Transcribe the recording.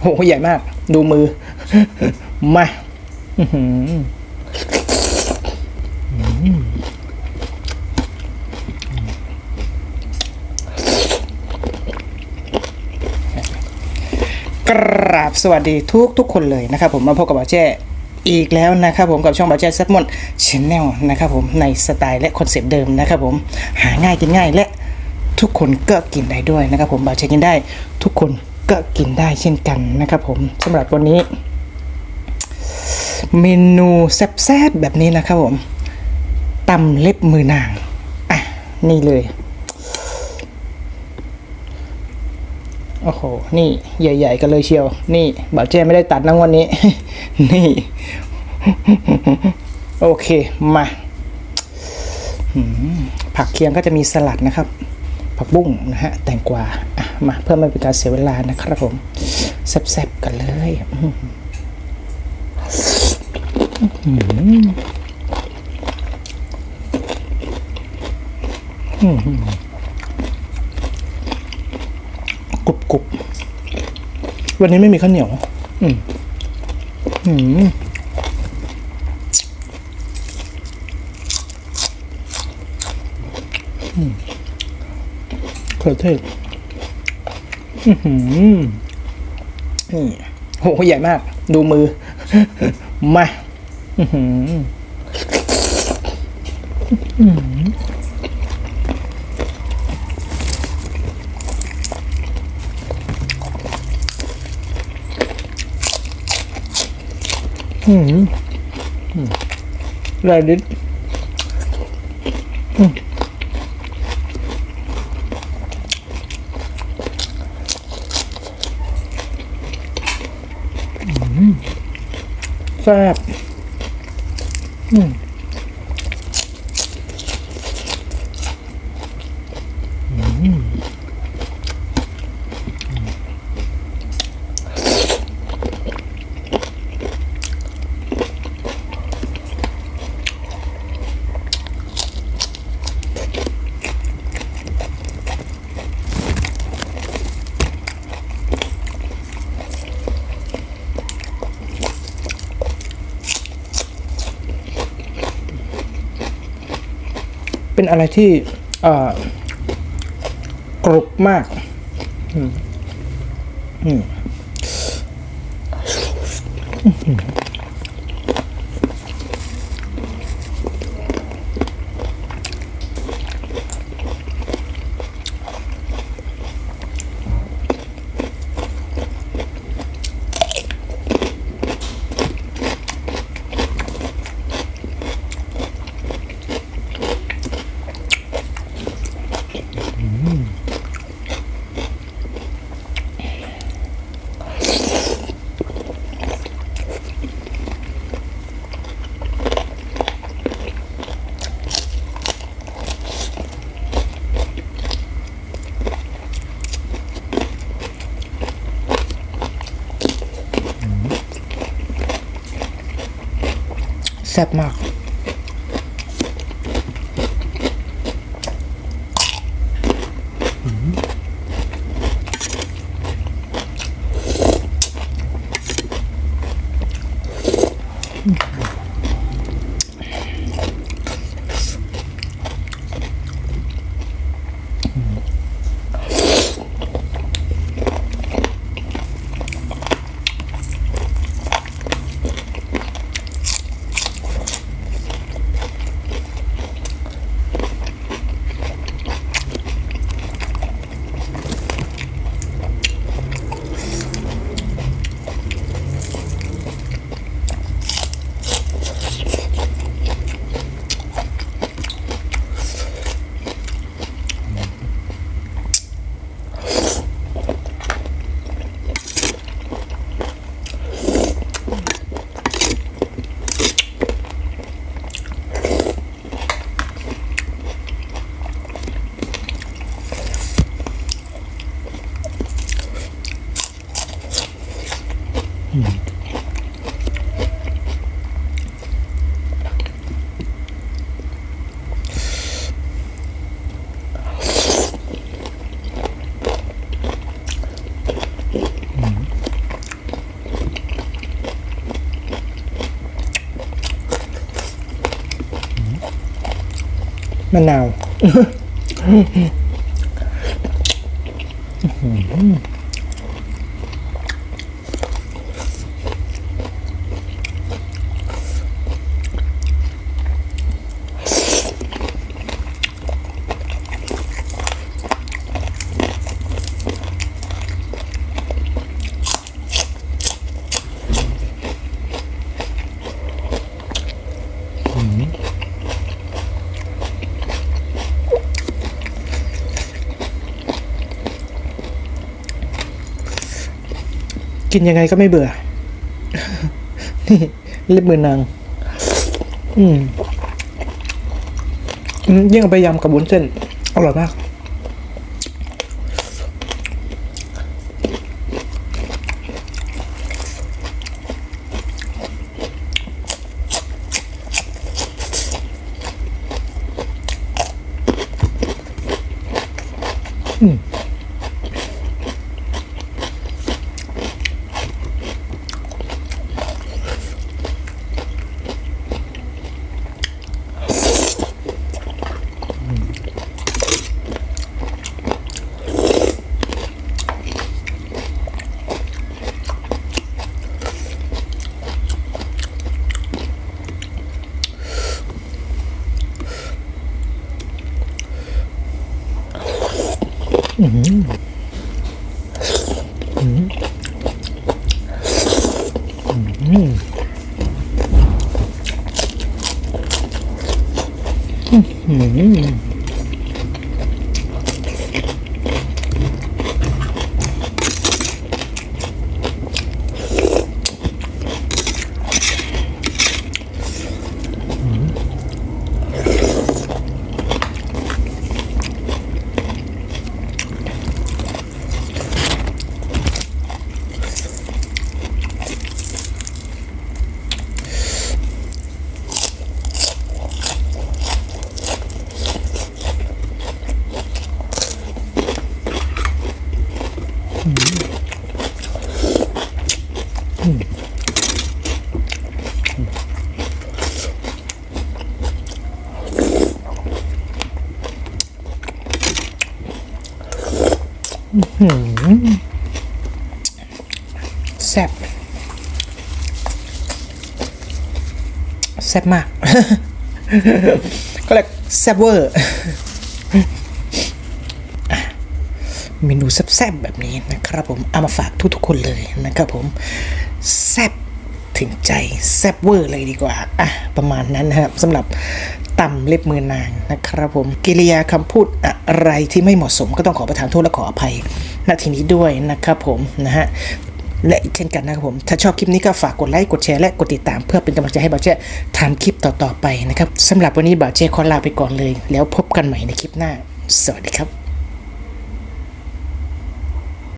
โหใหญ่มาก ดูมือ มากราบสวัสดีทุกทุกคนเลยนะครับผมมาพบกับบ่าวแจ้อีกแล้วนะครับผมกับช่องบ่าวแจ้ซัดมอนชแนลนะครับผมในสไตล์และคอนเซปต์เดิมนะครับผมหาง่ายกินง่ายและทุกคนก็กินได้ด้วยนะครับผมบ่าวแจ้กินได้ทุกคน ก็กินได้เช่นกันนะครับผมสำหรับวันนี้ เมนูแซ่บๆแบบนี้นะครับผมตำเล็บมือนาง อะ นี่เลย โอ้โห นี่ใหญ่ ๆ กันเลยเชียว นี่บ่าวเจ้ไม่ได้ตัดนะวันนี้ นี่ โอเค มาผักเคียงก็จะมีสลัดนะครับ ผักบุ้งนะฮะแตงกวาอะมาเพื่อไม่เป็นการเสียเวลานะครับผมแซ่บๆกันเลยอืมกรุบกรุบวันนี้ไม่มีข้าวเหนียว อืม อืมอืม เขือเทศอือหือนี่โหใหญ่มาก ดูมือ มาอื้อหืออืมอืมไรดิดอืม แซ่บอืม เป็นอะไรที่กรุบมากอืมอืม แซ่บมาก มะนาว กินยังไงก็ไม่เบื่อ นี่เล็บมือนาง อืมยิ่งเอาไปยำกับวุ้นเส้น อร่อยมาก Mm-hmm. แซ่บแซ่บมาก ก็เลยกแซ่บเวอร์เมนูแซ่บๆแบบนี้นะครับผม เอามาฝากทุกๆคนเลยนะครับผม แซ่บถึงใจแซ่บเวอร์เลยดีกว่า อะ ประมาณนั้นนะครับสำหรับ ตำเล็บมือนางนะครับผมกิริยาคำพูดอะไรที่ไม่เหมาะสมก็ต้องขอประทานโทษและขออภัยณทีนี้ด้วยนะครับผมนะฮะและเช่นกันนะครับผม ถ้าชอบคลิปนี้ก็ฝากกดไลค์ กดแชร์และกดติดตาม เพื่อเป็นกำลังใจให้บ่าวเจ้ทำคลิปต่อๆไปนะครับสำหรับวันนี้บ่าวเจ้ขอลาไปก่อนเลย แล้วพบกันใหม่ในคลิปหน้า สวัสดีครับ